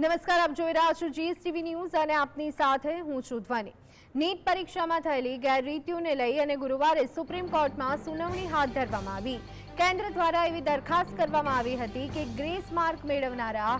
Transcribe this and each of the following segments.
નમસ્કાર, આપ જોઈ રહ્યા છો જીએસટીવી ન્યૂઝ અને આપની સાથે હું છું ધ્વની. નીટ પરીક્ષામાં થયેલી ગેરરીતિઓને લઈ અને ગુરુવારે સુપ્રીમ કોર્ટમાં સુનાવણી હાથ ધરવામાં આવી. કેન્દ્ર દ્વારા એવી દરખાસ્ત કરવામાં આવી હતી કે ગ્રેસ માર્ક મેળવનારા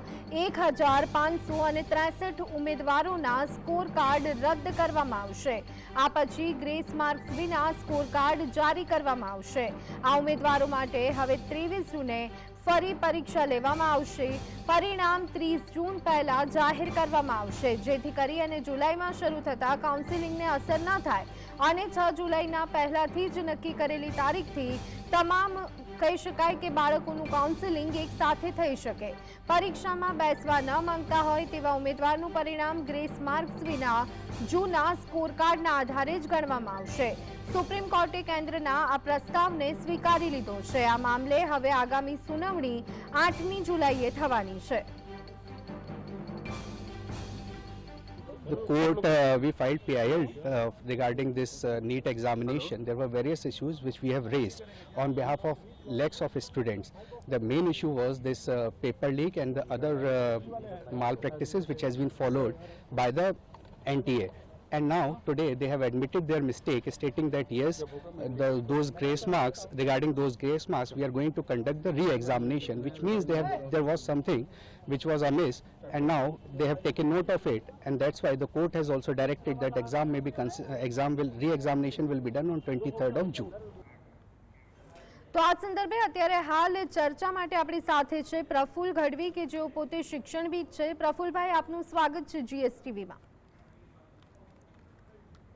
એક હજાર પાંચસો અને ત્રેસઠ ઉમેદવારોના સ્કોર કાર્ડ રદ કરવામાં આવશે. આ પછી ગ્રેસ માર્ક્સ વિના સ્કોર કાર્ડ જારી કરવામાં આવશે. આ ઉમેદવારો માટે હવે ત્રેવીસ જૂને ફરી પરીક્ષા લેવામાં આવશે. પરિણામ ત્રીસ જૂન પહેલા જાહેર કરવામાં આવશે. જેથી કરી અને જુલાઈમાં શરૂ થતા કાઉન્સિલિંગને અસર ન થાય. અને છ જુલાઈના પહેલાથી જ નક્કી કરેલી તારીખથી તમામ કહી શકાય કે બાળકોનું કાઉન્સેલિંગ એક સાથે થઈ શકે. પરીક્ષામાં બેસવા ન માંગતા હોય તેવા ઉમેદવારનું પરિણામ ગ્રેસ માર્ક્સ વિના જૂના સ્કોર કાર્ડના આધારે જ ગણવામાં આવશે. સુપ્રીમ કોર્ટે કેન્દ્રના આ પ્રસ્તાવને સ્વીકારી લીધો છે. આ મામલે હવે આગામી સુનાવણી આઠમી જુલાઈએ થવાની છે. The court, uh, we filed PIL uh, regarding this uh, NEET examination. There were various issues which we have raised on behalf of lakhs of students. The main issue was this uh, paper leak and the other uh, malpractices which has been followed by the NTA. And now, today, they have admitted their mistake, stating that yes, the, those grace marks, regarding those grace marks, we are going to conduct the re-examination, which means they have, there was something which was amiss, and now they have taken note of it, and that's why the court has also directed that exam may be, uh, exam will, re-examination will be done on 23rd of June. તો આ સંદર્ભે અત્યારે હાલ ચર્ચા માટે આપણી સાથે છે પ્રફુલ ગઢવી, કે જેઓ પોતે શિક્ષણવિદ છે. પ્રફુલભાઈ, આપનું સ્વાગત છે જીએસટીવીમાં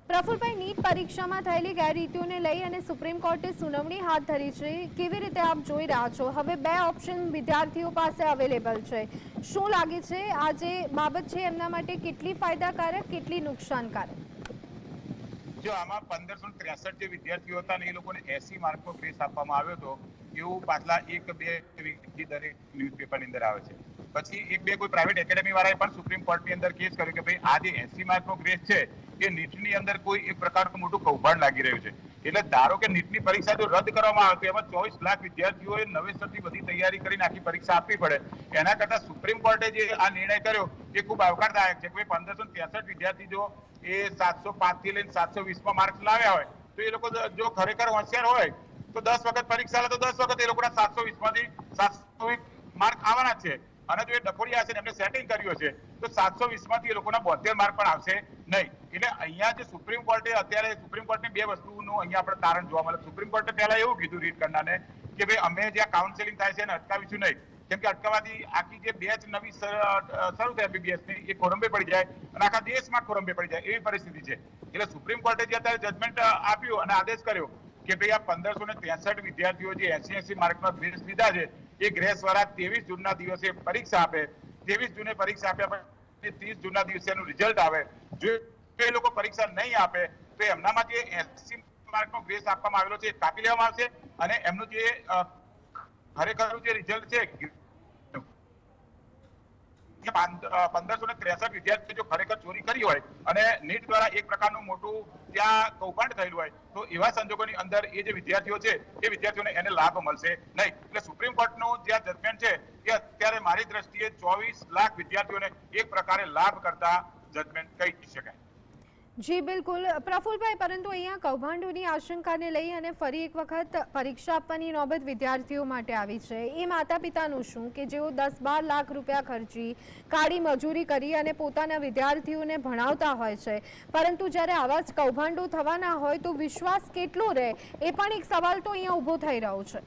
પ્રફુલભાઈ, નીટ પરીક્ષામાં થયેલી ગેરરીતિઓને લઈ અને સુપ્રીમ કોર્ટે સુનાવણી હાથ ધરી છે. કેવી રીતે આપ જોઈ રહ્યા છો? હવે બે ઓપ્શન વિદ્યાર્થીઓ પાસે અવેલેબલ છે. શું લાગે છે? આ જે બાબત છે એમના માટે કેટલી ફાયદાકારક, કેટલી નુકસાનકારક? જો આમાં પંદરસો ત્રેસઠ જે વિદ્યાર્થીઓ હતા ને એ લોકોને એસી માર્કનો ગ્રેસ આપવામાં આવ્યો હતો, એવું પાછલા એક બે વીકથી દરેક ન્યૂઝપેપરની અંદર આવે છે. પછી એક બે કોઈ પ્રાઇવેટ એકેડેમી વાળાએ પણ સુપ્રીમ કોર્ટની અંદર કેસ કર્યો કે ભાઈ આ જે એસી માર્કનો ગ્રેસ છે, એ નીટની અંદર કોઈ એક પ્રકારનું મોટું કૌભાંડ લાગી રહ્યું છે. એટલે ધારો કે નીટની પરીક્ષા જો રદ કરવામાં આવે તો એમાં ચોવીસ લાખ વિદ્યાર્થીઓએ નવેસરથી બધી તૈયારી કરીને આખી પરીક્ષા આપવી પડે. એના કરતા સુપ્રીમ કોર્ટે જે આ નિર્ણય કર્યો, એ ખૂબ આવકારદાયક છે કે ભાઈ પંદરસો ત્રેસઠ વિદ્યાર્થી જો એ સાતસો પાંચથી લઈને સાતસો વીસમાં માર્ક્સ લાવ્યા હોય, તો એ લોકો જો ખરેખર હોશિયાર હોય, તો દસ વખત પરીક્ષા લે તો દસ વખત એ લોકોના સાતસો વીસમાંથી સાતસો માર્ક આવવાના છે. અને જો એ ડફોડિયા છે એમને સેટિંગ કર્યું છે તો સાતસો વીસમાંથી એ લોકોના બોતેર માર્ક પણ આવશે નહીં. એટલે અહીંયા જે સુપ્રીમ કોર્ટે અત્યારે સુપ્રીમ કોર્ટની બે વસ્તુનું અહીંયા આપણે તારણ જોવા મળે. સુપ્રીમ કોર્ટે પહેલા એવું કીધું રીટ કરનારને કે ભાઈ, અમે જ્યાં કાઉન્સેલિંગ થાય છે એને અટકાવીશું નહીં. કેમ કે અટકાવવાથી આખી જે બેચ નવી શરૂ થઈ એમબીબીએસની એ ખોરંબે પડી જાય અને આખા દેશમાં ખોરંબે પડી જાય એવી પરિસ્થિતિ છે. એટલે સુપ્રીમ કોર્ટે જે અત્યારે જજમેન્ટ આપ્યું અને આદેશ કર્યો કે ભાઈ, આ પંદરસો ને ત્રેસઠ વિદ્યાર્થીઓ જે એસી એસી માર્કનો ગ્રેસ લીધા છે એ ગ્રેસ વાળા ત્રેવીસ જૂનના દિવસે પરીક્ષા આપે. ત્રેવીસ જૂને પરીક્ષા આપ્યા પછી ત્રીસ જૂનના દિવસે એનું રિઝલ્ટ આવે. જો એ લોકો પરીક્ષા નહીં આપે, તો એમનામાં જે એસી માર્કનો ગ્રેસ આપવામાં આવેલો છે કાપી લેવામાં આવશે અને એમનું જે ખરેખર જે રિઝલ્ટ છે ત્રેસઠ વિદ્યાર્થીઓ ખરેખર ચોરી કરી હોય અને નીટ દ્વારા એક પ્રકારનું મોટું ત્યાં કૌભાંડ થયેલું હોય, તો એવા સંજોગોની અંદર એ જે વિદ્યાર્થીઓ છે, એ વિદ્યાર્થીઓને એને લાભ મળશે નહીં. એટલે સુપ્રીમ કોર્ટનું જે જજમેન્ટ છે, એ અત્યારે મારી દ્રષ્ટિએ ચોવીસ લાખ વિદ્યાર્થીઓને એક પ્રકારે લાભ કરતા જજમેન્ટ કહી શકાય. જી, બિલકુલ. પ્રફુલભાઈ, પરંતુ અહીંયા કૌભાંડોની આશંકાને લઈ અને ફરી એક વખત પરીક્ષા આપવાની નોબત વિદ્યાર્થીઓ માટે આવી છે. એ માતા પિતાનું શું કે જેઓ દસ બાર લાખ રૂપિયા ખર્ચી કાળી મજૂરી કરી અને પોતાના વિદ્યાર્થીઓને ભણાવતા હોય છે. પરંતુ જ્યારે આવા જ કૌભાંડો થવાના હોય તો વિશ્વાસ કેટલો રહે? એ પણ એક સવાલ તો અહીંયા ઊભો થઈ રહ્યો છે.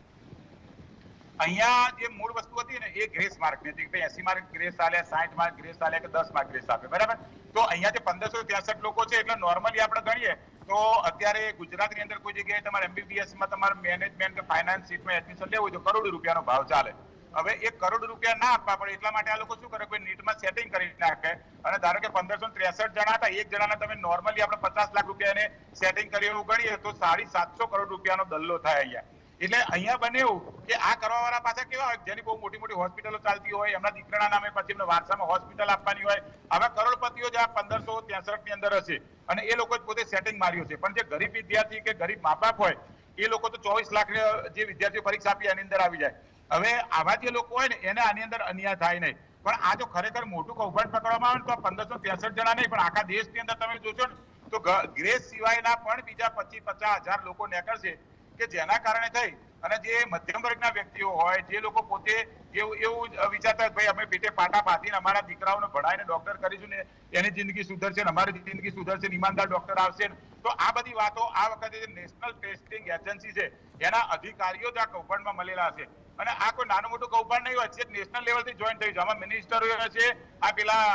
અહીંયા જે મૂળ વસ્તુ હતી ને, એ ગ્રેસ માર્કની હતી એસી માર્ક ગ્રેસ આલે સાઠ માર્ક ગ્રેસ આલે કે દસ માર્ક ગ્રેસ આપે, બરાબર? તો અહીંયા જે પંદરસો ત્રેસઠ લોકો છે, એટલે નોર્મલી આપણે ગણીએ, તો અત્યારે ગુજરાતની અંદર કોઈ જગ્યાએ તમારે એમબીબીએસમાં તમારે મેનેજમેન્ટ કે ફાઇનાન્સ સીટમાં એડમિશન લેવું હોય તો કરોડ રૂપિયાનો ભાવ ચાલે. હવે એક કરોડ રૂપિયા ના આપવા પડે, એટલા માટે આ લોકો શું કરે, કોઈ નીટમાં સેટિંગ કરી નાખે. અને ધારો કે પંદરસો ત્રેસઠ જણા હતા, એક જણાના તમે નોર્મલી આપણે પચાસ લાખ રૂપિયાને સેટિંગ કરી એવું ગણીએ, તો સાડી સાતસો કરોડ રૂપિયાનો દલ્લો થાય અહીંયા. એટલે અહીંયા બને એવું કે આ કરવા વાળા પાછા કેવા હોય? જેની બહુ મોટી મોટી હોસ્પિટલો ચાલતી હોય, એમના દીકરાના નામે પછી એમને વારસામાં હોસ્પિટલ આપવાની હોય. આવા કરોડપતિઓ જે આ પંદરસો ત્રેસઠની અંદર હશે અને એ લોકો પોતે સેટિંગ માર્યું છે. પણ જે ગરીબ વિદ્યાર્થી કે ગરીબ મા બાપ હોય, એ લોકો તો ચોવીસ લાખ જે વિદ્યાર્થીઓ પરીક્ષા આપી એની અંદર આવી જાય. હવે આવા જે લોકો હોય ને, એને આની અંદર અન્યાય થાય નહીં. પણ આ જો ખરેખર મોટું કૌભાંડ પકડવામાં આવે ને, તો પંદરસો ત્રેસઠ જણા નહીં, પણ આખા દેશની અંદર તમે જોશો ને, તો ગ્રેસ સિવાયના પણ બીજા પચીસ પચાસ હજાર લોકો નીકળશે. કે જેના કારણે થઈ અને જે મધ્યમ વર્ગના વ્યક્તિઓ હોય, જે લોકો પોતે એવું એવું વિચારતા ભાઈ અમે પેટે પાટા બાંધીને અમારા દીકરાઓને ભણાવીને ડોક્ટર કરીશું ને એની જિંદગી સુધરશે ને અમારી જિંદગી સુધરશે ઈમાનદાર ડોક્ટર આવશે તો આ બધી વાતો આ વખતે જે નેશનલ ટેસ્ટિંગ એજન્સી છે, એના અધિકારીઓ જ આ કૌભાંડમાં મળેલા છે અને આ કોઈ નાનું મોટું કૌભાંડ નહીં હોય છે નેશનલ લેવલથી જોઈન થયું છે. આમાં મિનિસ્ટરો છે, આ પેલા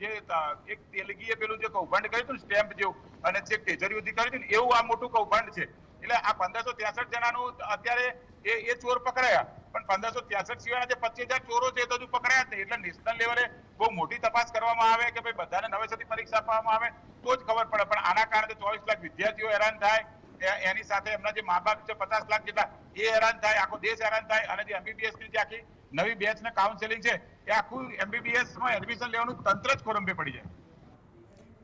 જે એક તેલગીએ પેલું જે કૌભાંડ કર્યું હતું સ્ટેમ્પ જેવું, અને જે કેજરીવાલથી કર્યું હતું એવું આ મોટું કૌભાંડ છે. એટલે આ પંદરસો ત્રેસઠ જણાનું અત્યારે એ એ ચોર પકડાયા. પણ પંદરસો ત્રેસઠ સિવાયના જે પચીસ હજાર ચોરો છે એ તો હજુ પકડાયા જ નહીં. એટલે નેશનલ લેવલે બહુ મોટી તપાસ કરવામાં આવે કે ભાઈ બધાને નવેસરથી પરીક્ષા આપવામાં આવે, તો જ ખબર પડે. પણ આના કારણે ચોવીસ લાખ વિદ્યાર્થીઓ હેરાન થાય. એની સાથે એમના જે મા બાપ છે, પચાસ લાખ જેટલા, એ હેરાન થાય, આખો દેશ હેરાન થાય. અને જે એમબીબીએસની જે આખી નવી બેચ ને કાઉન્સેલિંગ છે, એ આખું એમબીબીએસમાં એડમિશન લેવાનું તંત્ર જ ખોરંભે પડી જાય.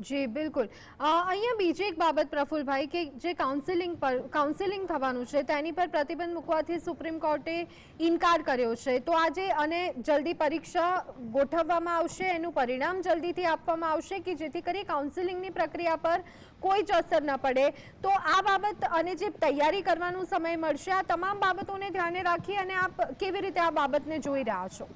જી, બિલકુલ. અહીંયા બીજી એક બાબત પ્રફુલભાઈ કે જે કાઉન્સિલિંગ પર કાઉન્સિલિંગ થવાનું છે, તેની પર પ્રતિબંધ મૂકવાથી સુપ્રીમ કોર્ટે ઇનકાર કર્યો છે. તો આજે અને જલ્દી પરીક્ષા ગોઠવવામાં આવશે, એનું પરિણામ જલ્દીથી આપવામાં આવશે કે જેથી કરી કાઉન્સિલિંગની પ્રક્રિયા પર કોઈ જ અસર ન પડે. તો આ બાબત અને જે તૈયારી કરવાનો સમય મળશે, આ તમામ બાબતોને ધ્યાને રાખી અને આપ કેવી રીતે આ બાબતને જોઈ રહ્યા છો?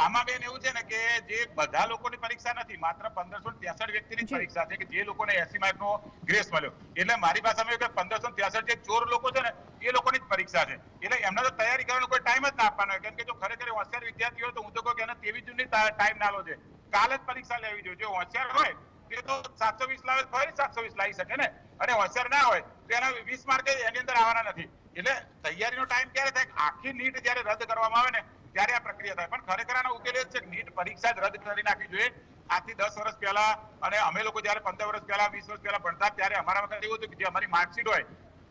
આમાં બેન એવું છે ને કે જે બધા લોકોની પરીક્ષા નથી માત્ર પંદરસો ત્રેસઠ વ્યક્તિની પરીક્ષા છે કે જે લોકોને એસી માર્ક નો ગ્રેસ મળ્યો. એટલે મારી પાસે કે પંદરસો ત્રેસઠ જે ચોર લોકો છે ને એ લોકોની જ પરીક્ષા છે. એટલે એમને તો તૈયારી કરવાનો કોઈ ટાઈમ જ ના આપવાનો હોય. કેમ કે જો ખરેખર હોશિયાર વિદ્યાર્થી હોય તો હું તો કહું કે એને તેવી જૂની ટાઈમ ના લો છે. કાલ જ પરીક્ષા લેવી જોઈએ. જો હોશિયાર હોય તે તો સાતસો વીસ લાવે ફરી સાતસો વીસ લાવી શકે ને. અને હોશિયાર ના હોય તો એના વીસ માર્કે એની અંદર આવવાના નથી. એટલે તૈયારીનો ટાઈમ ક્યારે થાય? આખી નીટ જ્યારે રદ કરવામાં આવે ને ત્યારે આ પ્રક્રિયા થાય. પણ ખરેખર આનો ઉકેલ એ છે નીટ પરીક્ષા જ રદ કરી નાખવી જોઈએ. આજથી દસ વર્ષ પહેલા અને અમે લોકો જયારે પંદર વર્ષ પહેલા, વીસ વર્ષ પહેલા ભણતા ત્યારે અમારા મતલબ એવું હતું કે જે અમારી માર્કશીટ હોય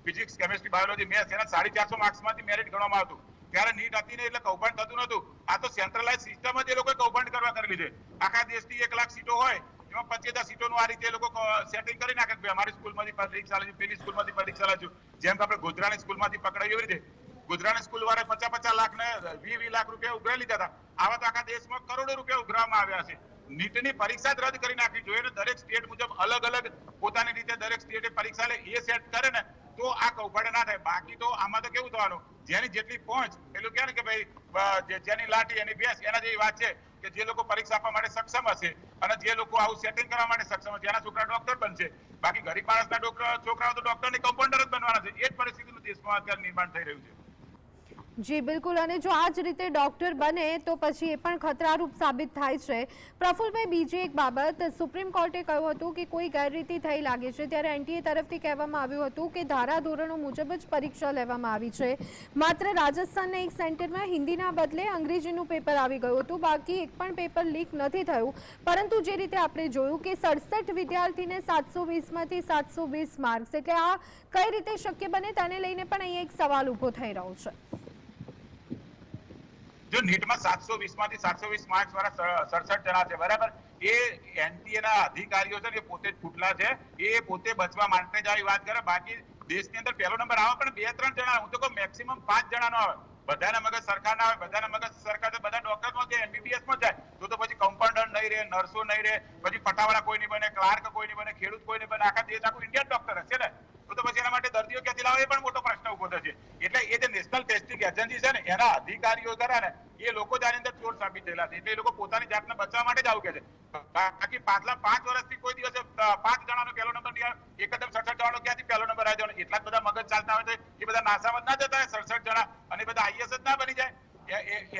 ફિઝિક્સ કેમિસ્ટ્રી બાયોલોજી મેથ્સ એના સાડી ચારસો માર્ક્સમાંથી મેરિટ ગણવામાં આવતું. ત્યારે નીટ હતી ને એટલે કૌભાંડ થતું નતું આ તો સેન્ટ્રલાઇઝ સિસ્ટમ જ એ લોકોએ કૌભાંડ કરવા કરેલી છે આખા દેશની એક લાખ સીટો હોય, એમાં પચીસ હજાર સીટોનું આ રીતે લોકો સેટિંગ કરી નાખે અમારી સ્કૂલમાંથી પરીક્ષા લેજો, પેલી સ્કૂલમાંથી પરીક્ષા લેજો. જેમ કે આપણે ગોધરાની સ્કૂલમાંથી પકડાવી એવી રીતે. ગુજરાતી સ્કૂલ વાળા પચાસ પચાસ લાખ ને વી વી લાખ રૂપિયા ઉઘરાઈ લીધા હતા. આવા તો આખા દેશમાં કરોડો રૂપિયા ઉઘરાવવામાં આવ્યા છે. નીટની પરીક્ષા જ રદ કરી નાખવી જોઈએ ને દરેક સ્ટેટ મુજબ અલગ અલગ પોતાની રીતે દરેક સ્ટેટે પરીક્ષા લે, એ સેટ કરે ને તો આ કૌભાંડ ના થાય. બાકી તો આમાં તો કેવું થવાનું? જેની જેટલી પહોંચ, પેલું કહે ને કે ભાઈ જેની લાઠી, એની ભેંસ, એના જેવી વાત છે કે જે લોકો પરીક્ષા આપવા માટે સક્ષમ હશે અને જે લોકો આવું સેટિંગ કરવા માટે સક્ષમ હશે. એના છોકરા ડોક્ટર બનશે. બાકી ગરીબ માણસના છોકરાઓ તો ડોક્ટરની કમ્પાઉન્ડર જ બનવાના છે. એ જ પરિસ્થિતિનું દેશમાં અત્યારે નિર્માણ થઈ રહ્યું છે. જી, બિલકુલ. અને જો આ જ રીતે ડોક્ટર બને, તો પછી એ પણ ખતરારૂપ સાબિત થાય છે. પ્રફુલભાઈ, બીજી એક બાબત. સુપ્રીમ કોર્ટે કહ્યું હતું કે કોઈ ગેરરીતિ થઈ લાગે છે, ત્યારે એનટીએ તરફથી કહેવામાં આવ્યું હતું કે ધારાધોરણો મુજબ જ પરીક્ષા લેવામાં આવી છે. માત્ર રાજસ્થાનના એક સેન્ટરમાં, હિન્દીના બદલે અંગ્રેજીનું પેપર આવી ગયું હતું. બાકી એક પણ પેપર લીક નથી થયું. પરંતુ જે રીતે આપણે જોયું કે સડસઠ વિદ્યાર્થીને સાતસો વીસમાંથી સાતસો વીસ માર્ક્સ. એટલે આ કઈ રીતે શક્ય બને, તેને લઈને પણ અહીંયા એક સવાલ ઊભો થઈ રહ્યો છે. જો નીટમાં સાતસો વીસમાંથી સાતસો વીસ માર્ક્સ વાળા સડસઠ જણા છે, બરાબર? એ એનટીએ ના અધિકારીઓ છે ને, એ પોતે છૂટલા છે. એ પોતે બચવા માટે જ આવી વાત કરે. બાકી દેશની અંદર પહેલો નંબર આવે, પણ બે ત્રણ જણા, હું તો કહું મેક્સિમમ પાંચ જણાનો આવે. બધાના મગજ સરકાર ના આવે, બધાના મગજ સરકાર બધા ડોક્ટરમાં જાય એમબીબીએસમાં જાય. તો તો પછી કમ્પાઉન્ડર નહીં રહે નર્સો નહીં રહે, પછી પટાવાળા કોઈ નહીં બને ક્લાર્ક કોઈ નહીં બને, ખેડૂત કોઈ નહીં બને, આખા દેશ આખું ઇન્ડિયન ડોક્ટર હશે ને? તો પછી એના માટે દર્દીઓ ક્યાંથી લાવે? એ પણ મોટો પ્રશ્ન ઊભો થશે. એટલે એ જે નેશનલ ટેસ્ટિંગ એજન્સી છે ને, એના અધિકારીઓ દ્વારા ને, એ લોકો જ આની અંદર ચોર સાબિત થયેલા છે. એટલે એ લોકો પોતાની જાતને બચાવવા માટે જ આવું કે છે. બાકી પાછલા પાંચ વર્ષથી કોઈ દિવસે પાંચ જણાનો પહેલો નંબર નહીં એકદમ સડસઠ જણાનો ક્યાંથી પહેલો નંબર આવી જવાનો એટલા બધા મગજ ચાલતા હોય છે એ બધા નાસામાં ના જતા હોય, સડસઠ જણા, અને બધા આઈએસ જ ના બની જાય.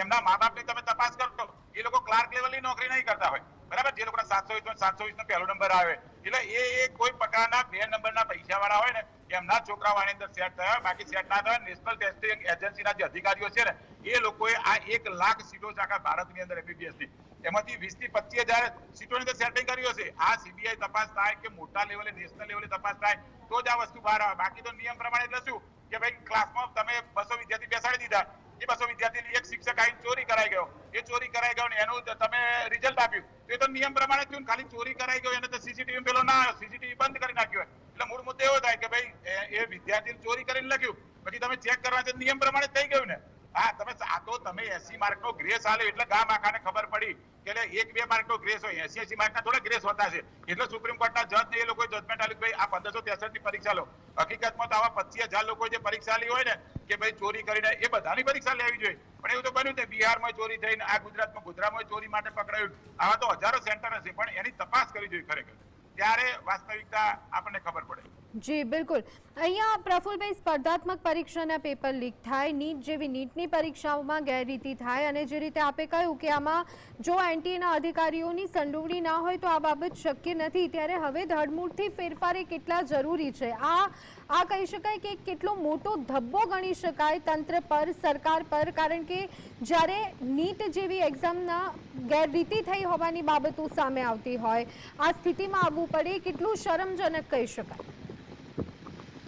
એમના મા બાપની તમે તપાસ કરો. એ લોકો ક્લાર્ક લેવલની નોકરી નહીં કરતા હોય. બરાબર? જે લોકોના સાતસો વીસ સાતસો વીસ નો પહેલો નંબર આવે. એટલે એ કોઈ પ્રકારના બે નંબરના પૈસા વાળા હોય ને, એમના છોકરાઓ આની અંદર સેટ થયા બાકી સેટ ના થયા નેશનલ ટેસ્ટિંગ એજન્સીના જે અધિકારીઓ છે ને, એ લોકોએ આ એક લાખ સીટો છે આખા ભારતની અંદર એમબીબીએસની. એમાંથી વીસથી પચીસ હજાર સીટોની અંદર સેટિંગ કર્યું હશે. આ સીબીઆઈ તપાસ થાય કે મોટા લેવલે નેશનલ લેવલે તપાસ થાય, તો જ આ વસ્તુ બહાર આવે. બાકી તો નિયમ પ્રમાણે એટલે શું કે ભાઈ ક્લાસમાં તમે બસો વિદ્યાર્થી બેસાડી દીધા. બસો વિદ્યાર્થીની એક શિક્ષક આવીને ચોરી કરાઈ ગયો. એ ચોરી કરાઈ ગયો એનું તમે રિઝલ્ટ આપ્યું. તો એ તો નિયમ પ્રમાણે થયું ખાલી ચોરી કરાઈ ગયો, એને તો સીસીટીવી પેલો ના આવ્યો. સીસીટીવી બંધ કરી નાખ્યો એટલે મૂળ મુદ્દો એવો થાય કે ભાઈ, એ- વિદ્યાર્થી ચોરી કરીને લખ્યું. પછી તમે ચેક કરવા નિયમ પ્રમાણે થઈ ગયું ને. હા, તમે આ તો તમે એસી માર્ક નો ગ્રેસ આલે એટલે ગામ આખાને ખબર પડી કે એક બે માર્ક નો ગ્રેસ હોય. એસી એસી માર્ક ના થોડા ગ્રેસ હોતા છે એટલે સુપ્રીમ કોર્ટના જજ ને એ લોકો જજમેન્ટ આપ્યું ભાઈ આ પંદરસો ત્રેસઠની પરીક્ષા લો. હકીકતમાં તો આવા પચીસ હજાર લોકો જે પરીક્ષા લી હોય ને, કે ભાઈ ચોરી કરીને એ બધાની પરીક્ષા લેવી જોઈએ. પણ એવું તો બન્યું ને બિહારમાં ચોરી થઈને, આ ગુજરાતમાં ગુજરાતમાં ચોરી માટે પકડાયું. આવા તો હજારો સેન્ટર હશે, પણ એની તપાસ કરવી જોઈએ ખરેખર. ત્યારે વાસ્તવિકતા આપણને ખબર પડે. જી, બિલકુલ. અહીંયા પ્રફુલભાઈ સ્પર્ધાત્મક પરીક્ષાના પેપર લીક થાય, નીટ જેવી નીટની પરીક્ષાઓમાં ગેરરીતિ થાય અને જે રીતે આપે કહ્યું કે આમાં જો એનટીએના અધિકારીઓની સંડોવણી ના હોય તો આ બાબત શક્ય નથી. ત્યારે હવે ધડમૂળથી ફેરફાર એ કેટલા જરૂરી છે? આ આ કહી શકાય કે કેટલો મોટો ધબ્બો ગણી શકાય તંત્ર પર, સરકાર પર, કારણ કે જ્યારે નીટ જેવી એક્ઝામના ગેરરીતિ થઈ હોવાની બાબતો સામે આવતી હોય, આ સ્થિતિમાં આવવું પડે, કેટલું શરમજનક કહી શકાય.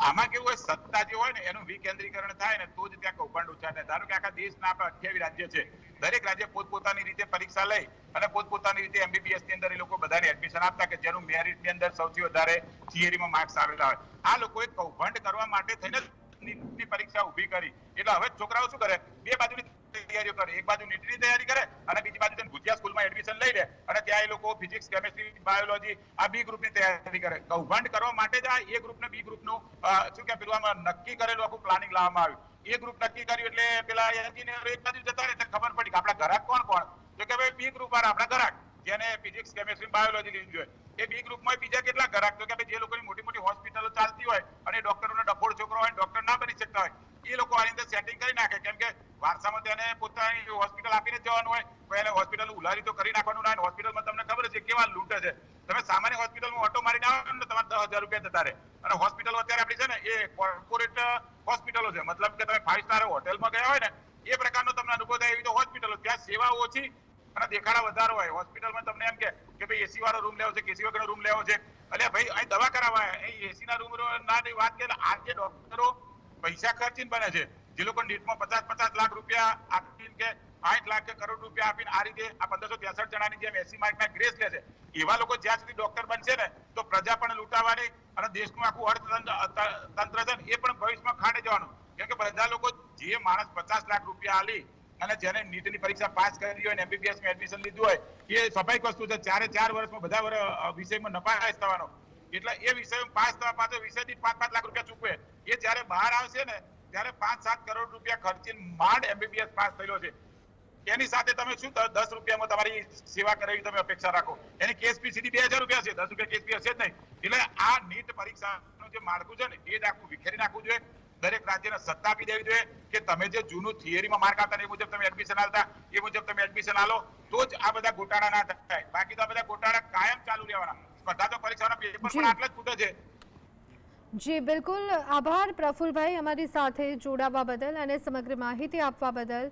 આમાં કેવું હોય, સત્તા જે હોય ને, એનું વિકેન્દ્રીકરણ થાય ને, તો જ ત્યાં કૌભાંડ ઉછાળે ધારો કે આખા દેશના આપણે અઠ્યાવીસ રાજ્ય છે, દરેક રાજ્ય પોતપોતાની રીતે પરીક્ષા લઈ અને પોતપોતાની રીતે એમબીબીએસની અંદર એ લોકો બધાને એડમિશન આપતા કે જેનું મેરિટની અંદર સૌથી વધારે થિયરીમાં માર્ક્સ આવેલા હોય. આ લોકોએ કૌભાંડ કરવા માટે થઈને નીટની પરીક્ષા ઊભી કરી. એટલે હવે છોકરાઓ શું કરે? બે બાજુની તૈયારીઓ કરે. એક બાજુ નીટની તૈયારી કરે અને બીજી બાજુ ભુજિયા સ્કૂલમાં એડમિશન લઈ લે. અને ત્યાં એ લોકો ફિઝિક્સ કેમેસ્ટ્રી બાયોલોજી આ બી ગ્રુપની તૈયારી કરે. કૌભાંડ કરવા માટે જ આ એ ગ્રુપ ને બી ગ્રુપનું શું કે પેલું નક્કી કરેલું આખું પ્લાનિંગ લાવવામાં આવ્યું. એ ગ્રુપ નક્કી કર્યું એટલે પેલા એન્જિનિયર એક બાજુ જતા એટલે ખબર પડી કે આપણા ઘરાક કોણ કોણ? તો કે ભાઈ બી ગ્રુપ વાળા, આપણા ઘરાક. જેને ફિઝિક્સ કેમેસ્ટ્રી બાયોલોજી લીધું જોઈએ એ બી ગ્રુપમાં બીજા કેટલા ગ્રાહક તો કે ભાઈ જે લોકોની મોટી મોટી હોસ્પિટલો ચાલતી હોય અને ડોક્ટરોનો ડફોડ છોકરો હોય ડોક્ટર ના બની શકતા હોય એ લોકો આની અંદર સેટિંગ કરી નાખે કેમ કે વારસામાં પોતાની હોસ્પિટલ આપીને જવાનું હોય એને હોસ્પિટલ ઉલારી તો કરી નાખવાનું ના હોસ્પિટલમાં તમને ખબર છે કેવા લૂંટે છે. તમે સામાન્ય હોસ્પિટલમાં ઓટો મારીને આવો ને તમારે દસ હજાર રૂપિયા જતા રહે. અને હોસ્પિટલ અત્યારે આપણી છે ને, એ કોર્પોરેટ હોસ્પિટલો છે. મતલબ કે તમે ફાઈવ સ્ટાર હોટેલમાં ગયા હોય ને, એ પ્રકારનો તમને અનુભવ થાય એવી તો હોસ્પિટલો ત્યાં સેવા ઓછી અને દેખાડા વધારો હોય. હોસ્પિટલમાં તમને એમ કે કે ભાઈ એસી વાળો રૂમ લેવો છે, કે એસી રૂમ લેવો છે. એટલે ભાઈ, અહીં દવા કરાવવા, અહીં એસી ના રૂમ ના વાત કે આજે ડોક્ટરો પૈસા ખર્ચીને બને છે. જે લોકો નીટમાં પચાસ પચાસ લાખ રૂપિયા આપીને કે આઠ લાખ કે કરોડ રૂપિયા આપીને આ રીતે આ પંદરસો ત્રેસઠ જણાની જેમ એસી માર્કના ગ્રેસ લે છે. એવા લોકો જ્યાં સુધી ડોક્ટર બનશે ને, તો પ્રજા પણ લૂંટાવાની અને દેશનું આખું અર્થતંત્ર, તંત્ર છે એ પણ ભવિષ્યમાં ખાડે જવાનું. કેમ કે બધા લોકો જે માણસ પચાસ લાખ રૂપિયા આલી અને જેને નીટની પરીક્ષા પાસ કરી હોય એમબીબીએસમાં એડમિશન લીધું હોય, એ સ્વાભાવિક વસ્તુ છે, ચારે ચાર વર્ષમાં બધા વિષયમાં નપાસ થવાનો. એટલે એ વિષય પાસ થવા પાછળ વિષય દીઠ પાંચ પાંચ લાખ રૂપિયા ચૂકવે. એ જ્યારે બહાર આવશે ને ત્યારે પાંચ સાત કરોડ રૂપિયા ખર્ચીને માંડ એમબીબીએસ પાસ થયેલો છે એની સાથે તમે શું દસ રૂપિયામાં તમારી સેવા કરાવી તમે અપેક્ષા રાખો? એની કેસપી સીધી બે હજાર રૂપિયા છે દસ રૂપિયા કેસપી હશે જ નહીં. એટલે આ નીટ પરીક્ષાનું જે માળખું છે ને એ જ આખું વિખેરી નાખવું જોઈએ. દરેક રાજ્યને સત્તા આપી દેવી જોઈએ કે તમે જે જૂનું થિયરીમાં માર્ક આવતા એ મુજબ તમે એડમિશન આવતા એ મુજબ તમે એડમિશન આલો તો જ આ બધા ગોટાળા ના થાય. બાકી તો આ બધા ગોટાળા કાયમ ચાલુ રહેવાના. સ્પર્ધા તો પરીક્ષાના પેપર. પણ આટલા જ ફૂટે છે. જી બિલકુલ. આભાર પ્રફુલભાઈ અમારી સાથે જોડાવા બદલ અને સમગ્ર માહિતી આપવા બદલ.